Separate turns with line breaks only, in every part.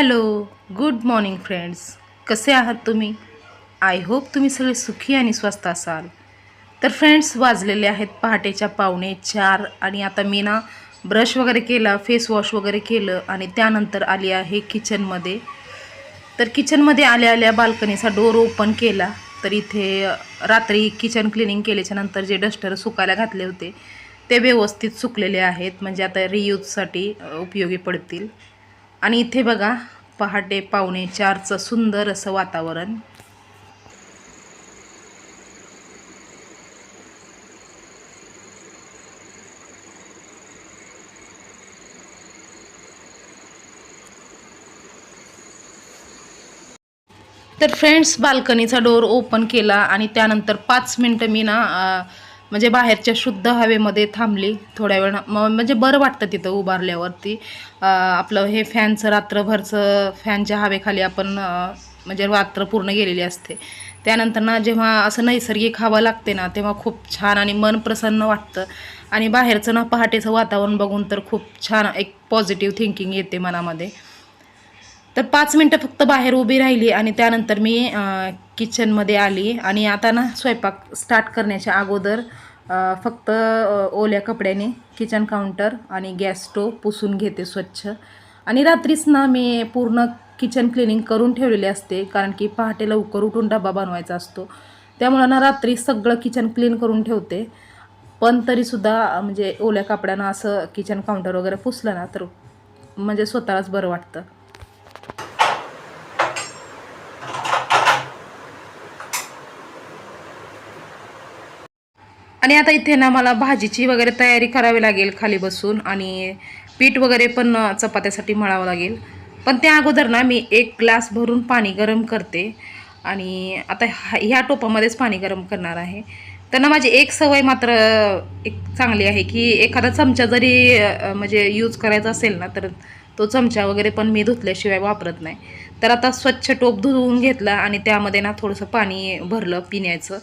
Hello good morning friends. कसे आहात तुम्ही? आय होप तुम्ही सगळे सुखी आणि स्वस्त असाल. तर फ्रेंड्स वाजलेले आहेत पहाटेच्या पावणे चार आणि आता मी ना ब्रश वगैरे केला फेस वॉश वगैरे केलं आणि त्यानंतर आली आहे किचनमध्ये तर किचनमध्ये आल्या आल्या बाल्कनीचा डोर ओपन केला. तर इथे रात्री किचन क्लिनिंग केल्याच्यानंतर जे डस्टर सुकायला घातले होते ते व्यवस्थित सुकलेले आहेत. म्हणजे आता रियूजसाठी उपयोगी पडतील. आणि इथे बघा पहाटे पावणे चारचं सुंदर असं वातावरण. तर फ्रेंड्स बाल्कनीचा डोर ओपन केला आणि त्यानंतर पाच मिनटं मी ना म्हणजे बाहेरच्या शुद्ध हवेमध्ये थांबली थोड्या वेळ. म्हणजे बरं वाटतं तिथं उभारल्यावरती. आपलं हे फॅनचं रात्रभरचं फॅनच्या हवेखाली आपण म्हणजे रात्र पूर्ण गेलेली असते. त्यानंतर ना जेव्हा असं नैसर्गिक हवा लागते ना तेव्हा खूप छान आणि मन प्रसन्न वाटतं. आणि बाहेरचं ना पहाटेचं वातावरण बघून तर खूप छान एक पॉझिटिव्ह थिंकिंग येते मनामध्ये. तर पाच मिनटं फक्त बाहेर उभी राहिली आणि त्यानंतर मी किचनमध्ये आली आणि आता ना स्वयंपाक स्टार्ट करण्याच्या अगोदर फक्त ओल्या कपड्याने किचन काउंटर आणि गॅस स्टोव पुसून घेते स्वच्छ. आणि रात्रीच ना मी पूर्ण किचन क्लिनिंग करून ठेवलेले असते कारण की पहाटे लवकर उठून डबा बनवायचा असतो. त्यामुळं ना रात्री सगळं किचन क्लीन करून ठेवते. पण तरीसुद्धा म्हणजे ओल्या कपड्यानं असं किचन काउंटर वगैरे पुसलं ना तर म्हणजे स्वतःलाच बरं वाटतं. आणि आता इथे ना मला भाजीची वगैरे तयारी करावी लागेल खाली बसून आणि पीठ वगैरे पण चपात्यासाठी मळावं लागेल. पण त्या अगोदर ना मी एक ग्लास भरून पाणी गरम करते आणि आता ह्या ह्या टोपामध्येच पाणी गरम करणार आहे. त्यांना माझी एक सवय मात्र एक चांगली आहे की एखादा चमचा जरी म्हणजे यूज करायचा असेल ना तर तो चमचा वगैरे पण मी धुतल्याशिवाय वापरत नाही. तर आता स्वच्छ टोप धुवून घेतला आणि त्यामध्ये ना थोडंसं पाणी भरलं पिण्याचं.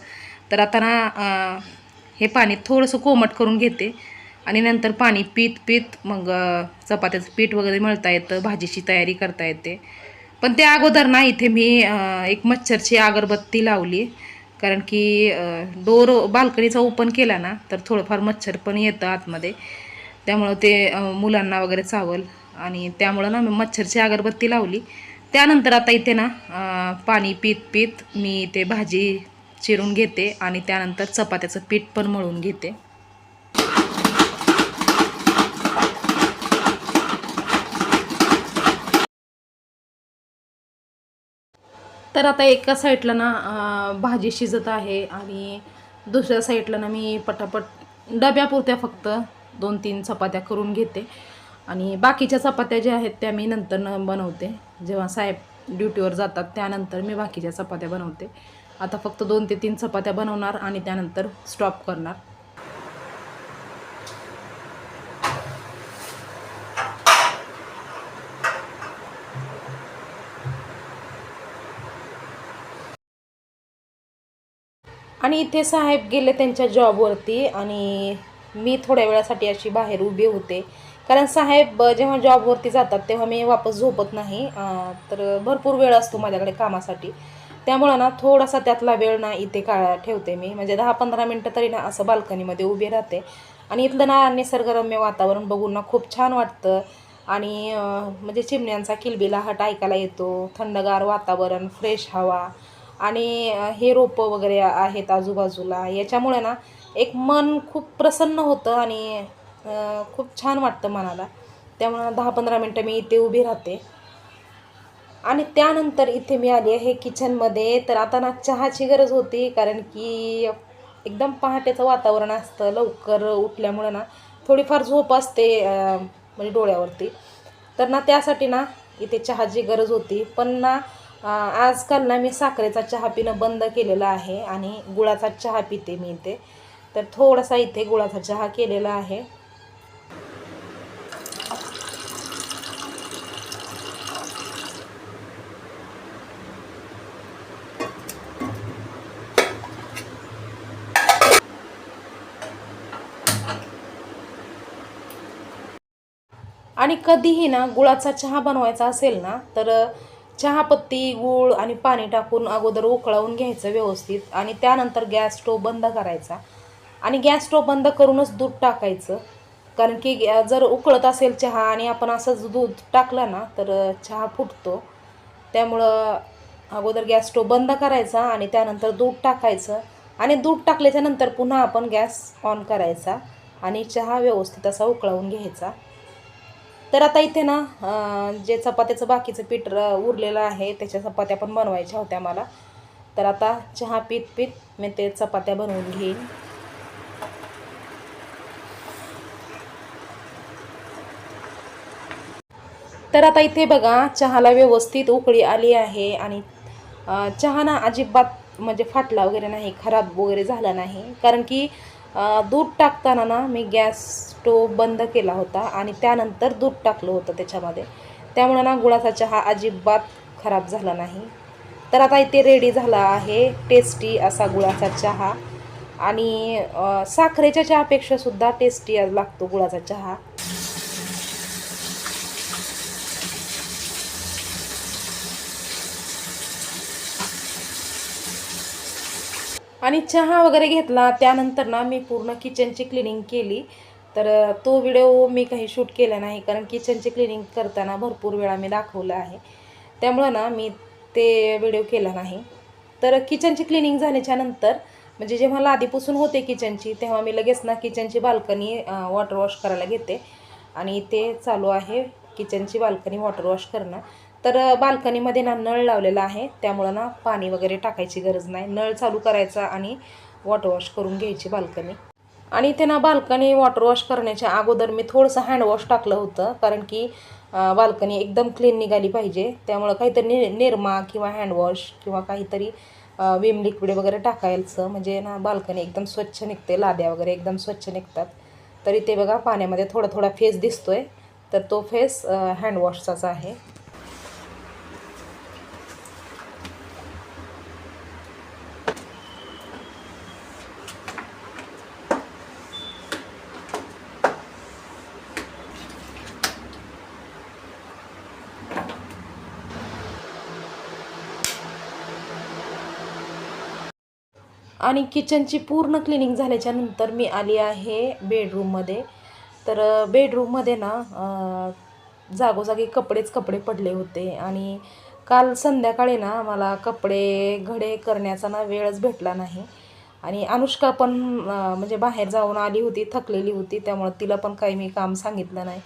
तर आता ना हे पाणी थोडंसं कोमट करून घेते. आणि नंतर पाणी पीत पीत मग चपात्याचं पीठ वगैरे मळता येतं भाजीची तयारी करता येते. पण त्या अगोदर ना इथे मी एक मच्छरची अगरबत्ती लावली. कारण की डोर बाल्कनीचा ओपन केला ना तर थोडंफार मच्छर पण येतं आतमध्ये. त्यामुळं ते मुलांना वगैरे चावल. आणि त्यामुळं ना मी मच्छरची अगरबत्ती लावली. त्यानंतर आता इथे ना पाणी पीत पीत मी ते भाजी चिरून घेते आणि त्यानंतर चपात्याचं पीठ पण मळून घेते. तर आता एका साईडला ना भाजी शिजत आहे आणि दुसऱ्या साईडला ना मी पटापट डब्यापुरत्या फक्त दोन तीन चपात्या करून घेते. आणि बाकीच्या चपात्या ज्या आहेत त्या मी नंतर न बनवते. जेव्हा साहेब ड्युटीवर जातात त्यानंतर मी बाकीच्या चपात्या बनवते. आता फक्त दोन ते तीन चपात्या बनवणार आणि त्यानंतर स्टॉप करणार. आणि इथे साहेब गेले त्यांच्या जॉबवरती आणि मी थोड्या वेळासाठी अशी बाहेर उभी होते. कारण साहेब जेव्हा जॉबवरती जातात तेव्हा मी वापस झोपत नाही. तर भरपूर वेळ असतो माझ्याकडे कामासाठी. त्यामुळं ना थोडासा त्यातला वेळ ना इथे का ठेवते मी. म्हणजे दहा पंधरा मिनटं तरी ना असं बाल्कनीमध्ये उभी राहते. आणि इथलं ना निसर्गरम्य वातावरण बघून ना खूप छान वाटतं. आणि म्हणजे चिमण्यांचा किलबिलाहट ऐकायला येतो. थंडगार वातावरण फ्रेश हवा. आणि हे रोपं वगैरे आहेत आजूबाजूला. याच्यामुळे ना एक मन खूप प्रसन्न होतं आणि खूप छान वाटतं मनाला. त्यामुळं दहा पंधरा मिनटं मी इथे उभी राहते. आणि त्यानंतर इथे मी आली आहे किचनमध्ये तर आता ना चहाची गरज होती कारण की एकदम पहाटेचं वातावरण असतं. लवकर उठल्यामुळं ना थोडीफार झोप असते म्हणजे डोळ्यावरती. तर ना त्यासाठी ना इथे चहाची गरज होती. पण ना आजकाल ना मी साखरेचा चहा पिणं बंद केलेलं आहे आणि गुळाचा चहा पिते मी इथे. तर थोडासा इथे गुळाचा चहा केलेला आहे. आणि कधीही ना गुळाचा चहा बनवायचा असेल ना तर चहापत्ती गूळ आणि पाणी टाकून अगोदर उकळवून घ्यायचं व्यवस्थित आणि त्यानंतर गॅस स्टोव बंद करायचा. आणि गॅस स्टोव बंद करूनच दूध टाकायचं. कारण की गॅ- जर उकळत असेल चहा आणि आपण असंच दूध टाकलं ना तर चहा फुटतो. त्यामुळं अगोदर गॅस स्टोव बंद करायचा आणि त्यानंतर दूध टाकायचं. आणि दूध टाकल्याच्या नंतर पुन्हा आपण गॅस ऑन करायचा आणि चहा व्यवस्थित असा उकळवून घ्यायचा. तर आता इथे ना जे चपात्याचं बाकीचं पीठ उरलेलं आहे त्याच्या चपात्या पण बनवायच्या होत्या मला. तर आता चहा पीत पीत मी ते चपात्या बनवून घेईन. तर आता इथे बघा चहाला व्यवस्थित उकळी आली आहे आणि चहा ना अजिबात म्हणजे फाटला वगैरे नाही खराब वगैरे झाला नाही. कारण की दूध टाकताना ना मी गॅस स्टोव बंद केला होता आणि त्यानंतर दूध टाकलं होतं त्याच्यामध्ये. त्यामुळं ना गुळाचा चहा अजिबात खराब झाला नाही. तर आता इथे रेडी झाला आहे टेस्टी असा गुळाचा चहा. आणि साखरेच्या चहापेक्षासुद्धा टेस्टी लागतो गुळाचा चहा. आणि चहा वगैरे घेतला. त्यानंतर ना मी पूर्ण किचनची क्लिनिंग केली. तर तो व्हिडिओ मी काही शूट केला नाही. कारण किचनची क्लिनिंग करताना भरपूर वेळा मी दाखवलं आहे. त्यामुळं ना मी ते व्हिडिओ केला नाही. तर किचनची क्लिनिंग झाल्याच्यानंतर म्हणजे जेव्हा लादी पुसून होते किचनची तेव्हा मी लगेच ना किचनची बाल्कनी वॉटर वॉश करायला घेते. आणि ते चालू आहे किचनची बाल्कनी वॉटर वॉश करणं. तर बाल्कनीमध्ये ना नळ लावलेला आहे. त्यामुळं ना पाणी वगैरे टाकायची गरज नाही. नळ चालू करायचा आणि वॉटर वॉश करून घ्यायची बाल्कनी. आणि इथे ना बाल्कनी वॉटर वॉश करण्याच्या अगोदर मी थोडंसं हँडवॉश टाकलं होतं. कारण की बाल्कनी एकदम क्लीन निघाली पाहिजे. त्यामुळं काहीतरी नि निरमा किंवा हँडवॉश किंवा काहीतरी विम लिक्विड वगैरे टाकायचं. म्हणजे ना बाल्कनी एकदम स्वच्छ निघते. लाद्या वगैरे एकदम स्वच्छ निघतात. तरी ते बघा पाण्यामध्ये थोडा थोडा फेस दिसतोय. तर तो फेस हँडवॉशचाच आहे. आणि किचनची पूर्ण क्लिनिंग झाल्याच्यानंतर मी आली आहे बेडरूममध्ये तर बेडरूममध्ये ना जागोजागी कपडेच कपडे पडले होते. आणि काल संध्याकाळी ना मला कपडे घडे करण्याचा ना वेळच भेटला नाही. आणि अनुष्का पण म्हणजे बाहेर जाऊन आली होती थकलेली होती. त्यामुळं तिला पण काही मी काम सांगितलं नाही.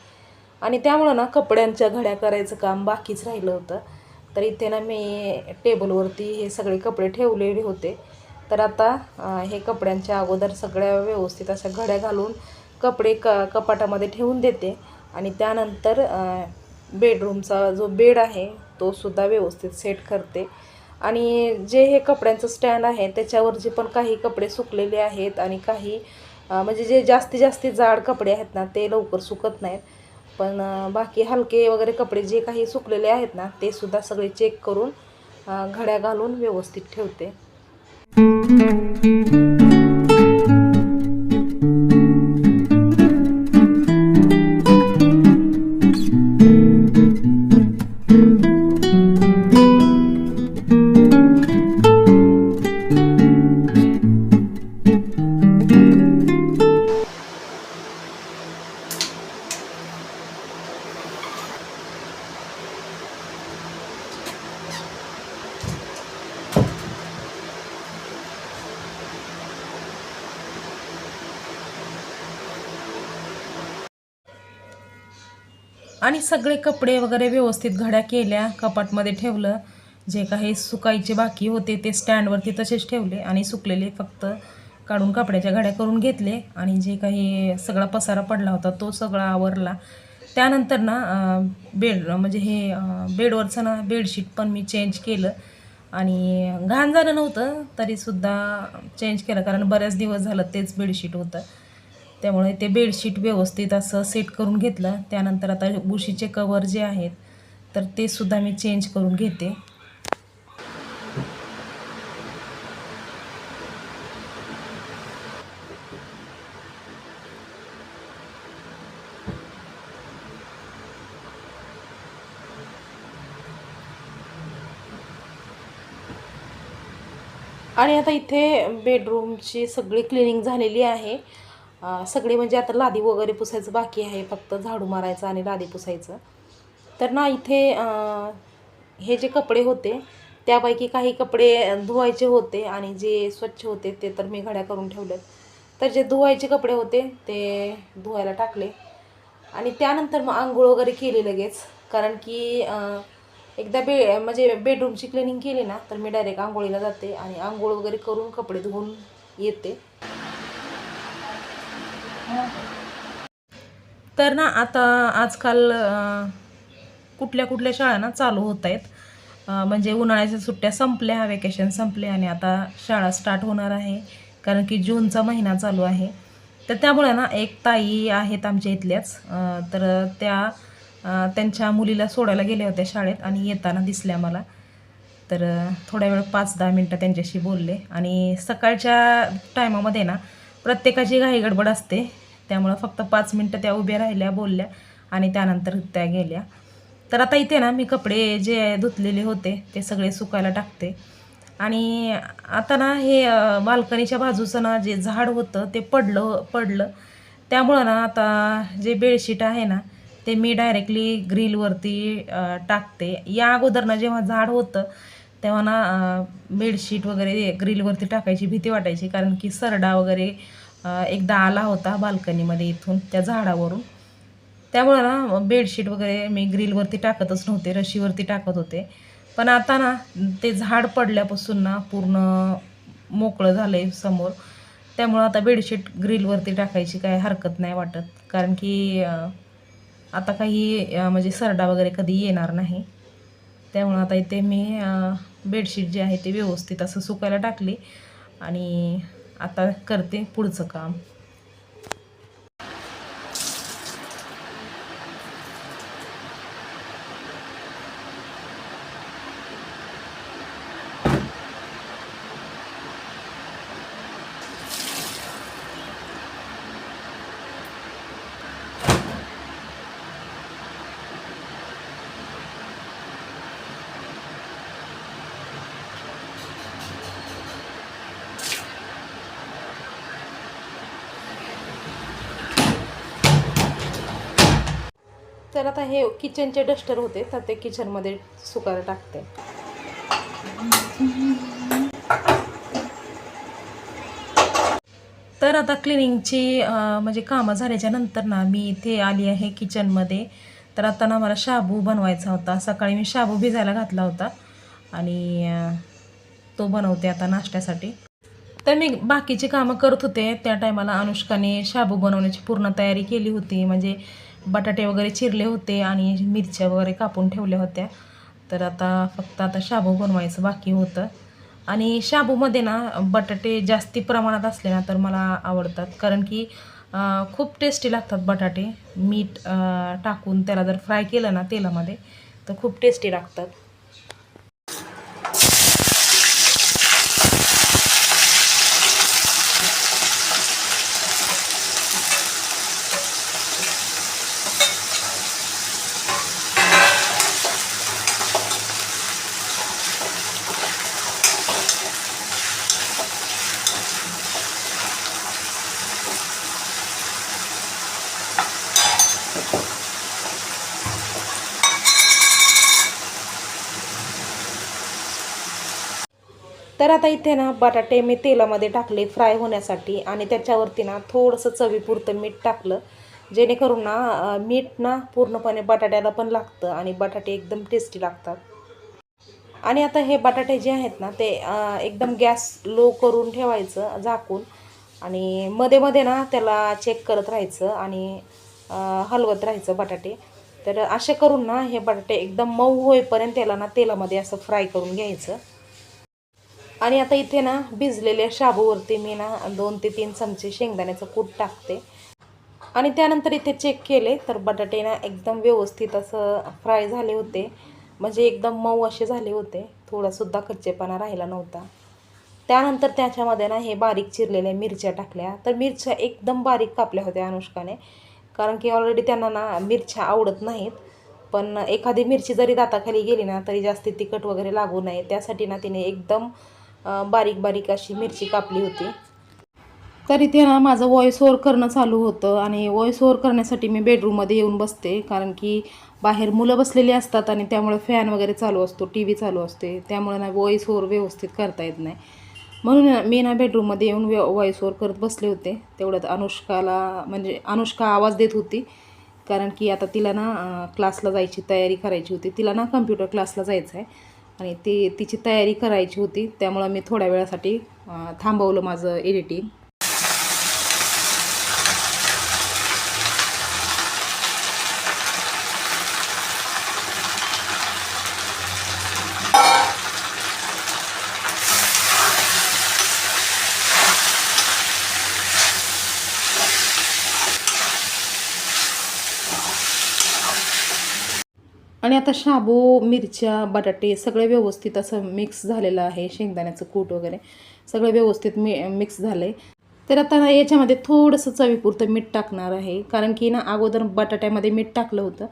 आणि त्यामुळं ना कपड्यांच्या घड्या करायचं काम बाकीच राहिलं होतं. तर इथे ना मी टेबलवरती हे सगळे कपडे ठेवलेले होते. तर आता हे कपड्यांच्या अगोदर सगळ्या व्यवस्थित अशा घड्या घालून कपडे क कपाटामध्ये ठेवून देते. आणि त्यानंतर बेडरूमचा जो बेड आहे तो सुद्धा व्यवस्थित सेट करते. आणि जे हे कपड्यांचं स्टँड आहे त्याच्यावरचे पण काही कपडे सुकलेले आहेत आणि काही म्हणजे जे जास्ती जास्ती जाड कपडे आहेत ना ते लवकर सुकत नाहीत. पण बाकी हलके वगैरे कपडे जे काही सुकलेले आहेत ना ते सुद्धा सगळे चेक करून घड्या घालून व्यवस्थित ठेवते. आणि सगळे कपडे वगैरे व्यवस्थित घड्या केल्या कपाटमध्ये ठेवलं. जे काही सुकायचे बाकी होते ते स्टँडवरती तसेच ठेवले आणि सुकलेले फक्त काढून कपड्याच्या घड्या करून घेतले. आणि जे काही सगळा पसारा पडला होता तो सगळा आवरला. त्यानंतर ना बेड म्हणजे हे बेडवरचं ना बेडशीट पण मी चेंज केलं. आणि घाण झालं नव्हतं तरीसुद्धा चेंज केलं. कारण बऱ्याच दिवस झालं तेच बेडशीट होतं. त्यामुळे ते बेडशीट व्यवस्थित असं सेट करून घेतलं. त्यानंतर आता बुशीचे कवर जे आहेत तर ते सुद्धा मी चेंज करून घेते. आणि आता इथे बेडरूमची सगळी क्लिनिंग झालेली आहे. सगळे म्हणजे आता लादी वगैरे पुसायचं बाकी आहे फक्त झाडू मारायचं आणि लादी पुसायचं. तर ना इथे हे जे कपडे होते त्यापैकी काही कपडे धुवायचे होते आणि जे स्वच्छ होते ते तर मी घड्या करून ठेवलेत. तर जे धुवायचे कपडे होते ते धुवायला टाकले. आणि त्यानंतर मग आंघोळ वगैरे केली लगेच. कारण की एकदा बे म्हणजे बेडरूमची क्लिनिंग केली ना तर मी डायरेक्ट आंघोळीला जाते आणि आंघोळ वगैरे करून कपडे धुवून येते. तर ना आता आजकाल कुठल्या कुठल्या शाळा ना चालू होत आहेत. म्हणजे उन्हाळ्याच्या सुट्ट्या संपल्या वेकेशन संपले आणि आता शाळा स्टार्ट होणार आहे. कारण की जूनचा महिना चालू आहे. तर त्यामुळे ना एक ताई आहेत आमच्या इथल्याच. तर त्या त्यांच्या मुलीला सोडायला गेल्या होत्या शाळेत आणि येताना दिसल्या मला. तर थोड्या वेळ पाच दहा मिनटं त्यांच्याशी बोलले. आणि सकाळच्या टायमामध्ये ना प्रत्येकाची घाई गडबड असते. त्यामुळं फक्त पाच मिनटं त्या उभ्या राहिल्या बोलल्या आणि त्यानंतर त्या गेल्या. तर आता इथे ना मी कपडे जे धुतलेले होते ते सगळे सुकायला टाकते. आणि आता ना हे बाल्कनीच्या बाजूचं ना जे झाड होतं ते पडलं पडलं. त्यामुळं ना आता जे बेडशीट आहे ना ते मी डायरेक्टली ग्रीलवरती टाकते. या अगोदर ना जेव्हा झाड होतं तेव्हा ना बेडशीट वगैरे ग्रिलवरती टाकायची भीती वाटायची. कारण की सरडा वगैरे एकदा आला होता बाल्कनीमध्ये इथून त्या झाडावरून. त्यामुळं ना बेडशीट वगैरे मी ग्रिलवरती टाकतच नव्हते रशीवरती टाकत होते. पण आता ना ते झाड पडल्यापासून ना पूर्ण मोकळं झालं आहे समोर. त्यामुळं आता बेडशीट ग्रिलवरती टाकायची काय हरकत नाही वाटत. कारण की आता काही म्हणजे सरडा वगैरे कधी येणार नाही. त्यामुळं आता इथे मी बेडशीट जे आहे ते व्यवस्थित असं सुकायला टाकले आणि आता करते पुढचं काम. तर आता हे किचनचे डस्टर होते तर ते किचनमध्ये सुकायला टाकते. तर आता क्लिनिंगची म्हणजे कामं झाल्याच्यानंतर ना मी इथे आली आहे किचनमध्ये. तर आता ना मला शाबू बनवायचा होता. सकाळी मी शाबू भिजायला घातला होता आणि तो बनवते आता नाश्त्यासाठी. तर मी बाकीची कामं करत होते. त्या टायमाला अनुष्काने शाबू बनवण्याची पूर्ण तयारी केली होती. म्हणजे बटाटे वगैरे चिरले होते आणि मिरच्या वगैरे कापून ठेवल्या होत्या. तर आता फक्त आता शाबू बनवायचं बाकी होतं. आणि शाबूमध्ये ना बटाटे जास्ती प्रमाणात असले ना तर मला आवडतात. कारण की खूप टेस्टी लागतात बटाटे. मीठ टाकून त्याला जर फ्राय केलं ना तेलामध्ये तर खूप टेस्टी लागतात. तर आता इथे ना बटाटे मी तेलामध्ये टाकले फ्राय होण्यासाठी आणि त्याच्यावरती ना थोडंसं चवीपुरतं मीठ टाकलं. जेणेकरून ना मीठ ना पूर्णपणे बटाट्याला पण लागतं आणि बटाटे एकदम टेस्टी लागतात. आणि आता हे बटाटे जे आहेत ना ते एकदम गॅस लो करून ठेवायचं झाकून आणि मध्ये मध्ये ना त्याला चेक करत राहायचं आणि हलवत राहायचं बटाटे. तर असे करून ना हे बटाटे एकदम मऊ होईपर्यंत त्याला ना तेलामध्ये असं फ्राय करून घ्यायचं. आणि आता इथे ना भिजलेल्या शाबूवरती मी ना दोन ते तीन चमचे शेंगदाण्याचं कूट टाकते. आणि त्यानंतर इथे चेक केले तर बटाटे ना एकदम व्यवस्थित असं फ्राय झाले होते. म्हणजे एकदम मऊ असे झाले होते. थोडासुद्धा कच्चेपणा राहिला नव्हता. त्यानंतर त्याच्यामध्ये ना हे बारीक चिरलेल्या मिरच्या टाकल्या. तर मिरच्या एकदम बारीक कापल्या होत्या अनुष्काने. कारण की ऑलरेडी त्यांना ना मिरच्या आवडत नाहीत. पण एखादी मिरची जरी दाताखाली गेली ना तरी जास्ती तिखट वगैरे लागू नये. त्यासाठी ना तिने एकदम बारीक बारीक अशी मिरची कापली होती. तर इथे ना माझं व्हॉइस ओव्हर करणं चालू होतं आणि व्हॉइस ओव्हर करण्यासाठी मी बेडरूममध्ये येऊन बसते. कारण की बाहेर मुलं बसलेली असतात आणि त्यामुळे फॅन वगैरे चालू असतो टी व्ही चालू असते. त्यामुळे ना व्हॉइस ओव्हर व्यवस्थित करता येत नाही. म्हणून मी ना बेडरूममध्ये येऊन व्य व्हॉईस ओव्हर करत बसले होते. तेवढ्यात अनुष्काला म्हणजे अनुष्का आवाज देत होती. कारण की आता तिला ना क्लासला जायची तयारी करायची होती. तिला ना कम्प्युटर क्लासला जायचं आहे आणि ती तिची तयारी करायची होती. त्यामुळं मी थोड्या वेळासाठी थांबवलं माझं एडिटिंग आणि आता शाबू मिरच्या बटाटे सगळे व्यवस्थित असं मिक्स झालेलं आहे शेंगदाण्याचं कूट वगैरे सगळं व्यवस्थित मी मिक्स झालं आहे तर आता याच्यामध्ये थोडंसं चवीपुरतं मीठ टाकणार आहे कारण की ना अगोदर बटाट्यामध्ये मीठ टाकलं होतं.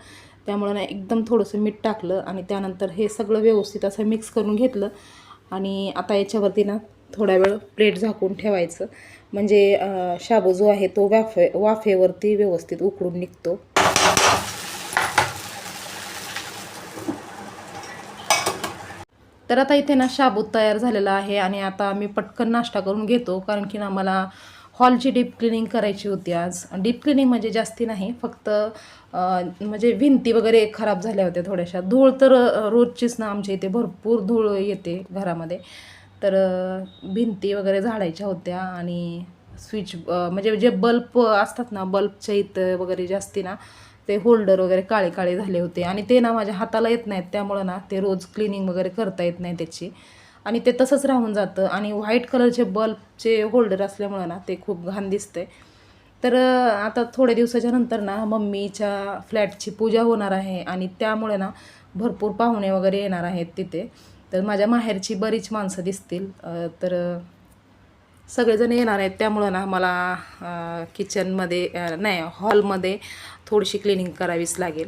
त्यामुळं ना एकदम थोडंसं मीठ टाकलं आणि त्यानंतर हे सगळं व्यवस्थित असं मिक्स करून घेतलं. आणि आता याच्यावरती ना थोडा वेळ प्लेट झाकून ठेवायचं. म्हणजे शाबू जो आहे तो वाफे वाफेवरती व्यवस्थित उकडून निघतो. तर आता इथे ना शाबूत तयार झालेला आहे आणि आता मी पटकन नाश्ता करून घेतो कारण की ना मला हॉलची डीप क्लिनिंग करायची होती आज. डीप क्लिनिंग म्हणजे जास्ती नाही फक्त म्हणजे भिंती वगैरे खराब झाल्या होत्या थोड्याशा. धूळ तर रोजचीच ना आमच्या इथे भरपूर धूळ येते घरामध्ये. तर भिंती वगैरे झाडायच्या होत्या आणि स्विच म्हणजे जे बल्ब असतात ना बल्बच्या इथं वगैरे जास्ती ना ते होल्डर वगैरे काळे काळे झाले होते. आणि ते ना माझ्या हाताला येत नाहीत. त्यामुळं ना ते रोज क्लिनिंग वगैरे करता येत नाही त्याची. आणि ते तसंच राहून जातं. आणि व्हाईट कलरचे बल्बचे होल्डर असल्यामुळं ना ते खूप घाण दिसते तर आता थोड्या दिवसाच्या नंतर ना मम्मीच्या फ्लॅटची पूजा होणार आहे. आणि त्यामुळे ना भरपूर पाहुणे वगैरे येणार आहेत तिथे. तर माझ्या माहेरची बरीच माणसं दिसतील. तर सगळेजण येणार आहेत. त्यामुळं ना मला किचनमध्ये नाही हॉलमध्ये थोडीशी क्लिनिंग करावीच लागेल.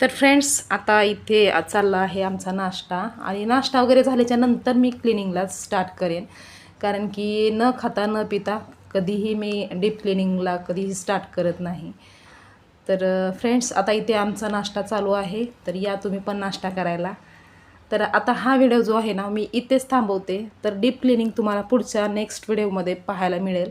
तर फ्रेंड्स आता इथे चालला आहे आमचा नाश्ता. आणि नाश्ता वगैरे झाल्याच्यानंतर मी क्लिनिंगला स्टार्ट करेन. कारण की न खाता न पिता कधीही मी डीप क्लिनिंगला कधीही स्टार्ट करत नाही. तर फ्रेंड्स आता इथे आमचा नाश्ता चालू आहे. तर या तुम्ही पण नाश्ता करायला. तर आता हा व्हिडिओ जो आहे ना मी इथेच थांबवते. तर डीप क्लिनिंग तुम्हाला पुढच्या नेक्स्ट व्हिडिओमध्ये पाहायला मिळेल.